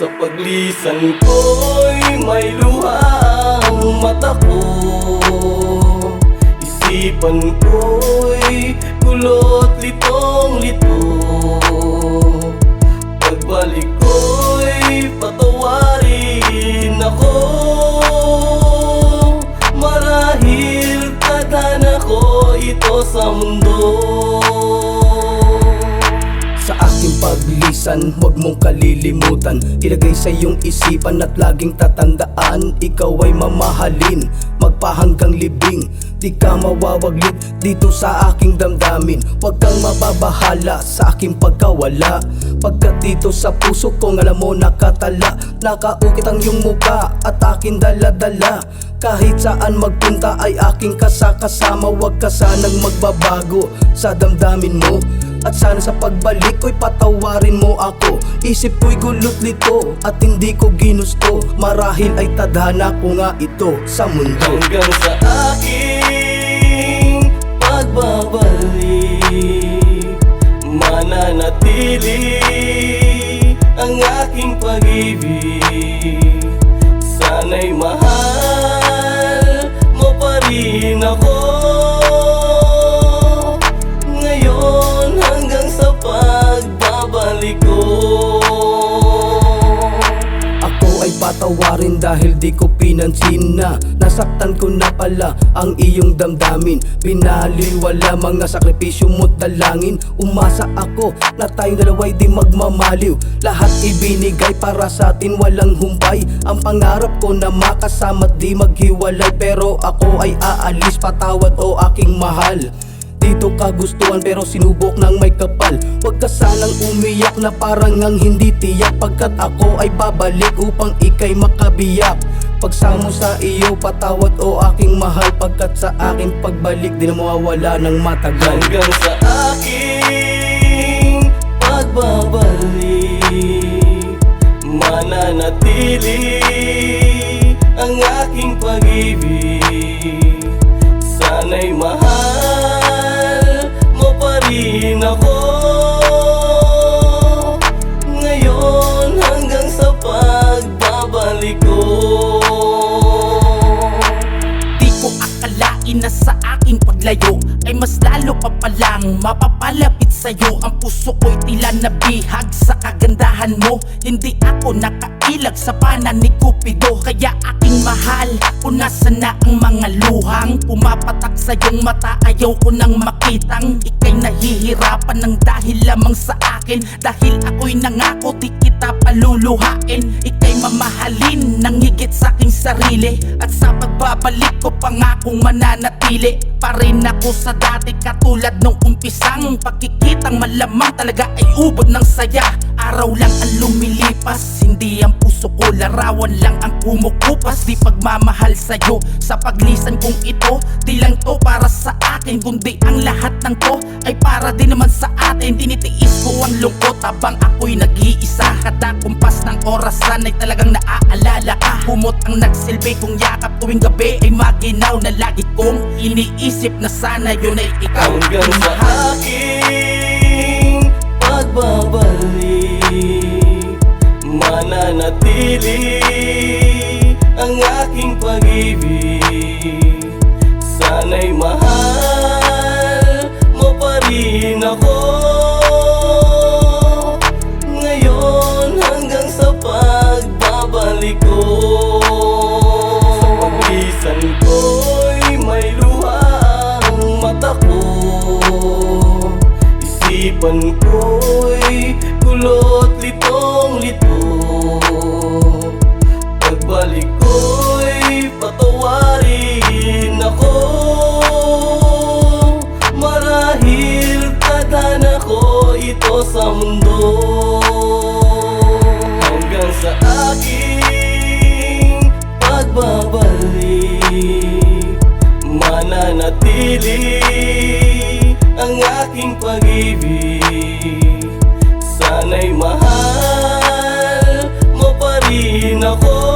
Sa paglisan ko'y may luha ang mata ko. Isipan ko'y paglisan, huwag mong kalilimutan. Ilagay sa iyong isipan at laging tatandaan Ikaw ay mamahalin, magpahanggang libing. Di ka mawawaglit dito sa aking damdamin. Huwag kang mababahala sa aking pagkawala. Pagkat dito sa puso kong alam mo nakatala Nakaukit ang iyong muka at aking daladala. Kahit saan magpunta ay aking kasakasama Huwag ka sanang magbabago sa damdamin mo At sana sa pagbalik ko'y patawarin mo ako. Isip ko'y gulot lito at hindi ko ginusto. Marahil ay tadhana ko nga ito sa mundo. Hanggang sa aking pagbabalik Mananatili ang aking pag-ibig. Sana'y mahal mo pa rin ako patawarin dahil di ko pinansin na Nasaktan ko na pala ang iyong damdamin. Pinaliwala mga sakripisyo mo't dalangin. Umasa ako na tayong dalawa'y di magmamaliw. Lahat ibinigay para sa atin walang humpay. Ang pangarap ko na makasama't di maghiwalay. Pero ako ay aalis patawad o aking mahal dito ka gustuhan pero sinubok ng may kapal. Huwag ka sanang umiyak na parang ang hindi tiyak. Pagkat ako ay babalik upang ikay makabiyak. Pagsamo sa iyo patawad o aking mahal. Pagkat sa aking pagbalik di na mawawala ng matagal. Hanggang sa aking pagbabalik Mananatili ang aking pag-ibig rin ako Ngayon hanggang sa pagbabalik ko. Di ko akalain na sa aking paglayo Ay mas lalo pa palang mapapalapit sa'yo. Ang puso ko'y tila nabihag sa kagandahan mo Hindi ako nakailag sa panan ni Cupido. Kaya aking mahal, punasan na ang mga luhang. Pumapatak sa iyong mata, ayaw ko nang makitang. Ika'y nahihirapan ng dahil lamang sa akin. Dahil ako'y nangako, di kita paluluhain. Ika'y mamahalin ng higit sa aking sarili. At sa pagbabalik ko pangakong mananatili Pa rin ako sa dati. Katulad nung umpisang Pagkikitang malamang talaga ay ubod ng saya Araw lang ang lumilipas Hindi ang puso ko larawan lang ang kumukupas. Di pagmamahal sa'yo sa paglisan kong ito Di lang to para sa akin Kundi ang lahat ng to ay para din naman sa atin. Tinitiis ko ang lungkot habang ako'y nag-iisa. Kada kumpas ng orasan ay talagang naaalala. Ka Humot ang nagsilbi kong yakap tuwing gabi ay maginaw na lagi kong iniisip na sana yun ay ikaw. Hanggang ang sa aking pagbabalik Mananatili ang aking pag-ibig. Sana'y mahal mo pa rin ako. Ngayon hanggang sa pagbabalik ko. Sa paglisan ko'y may luha ang mata ko. Isipan ko'y sa mundo. Hanggang sa aking pagbabalik Mananatili ang aking pag-ibig. Sana'y mahal mo pa rin ako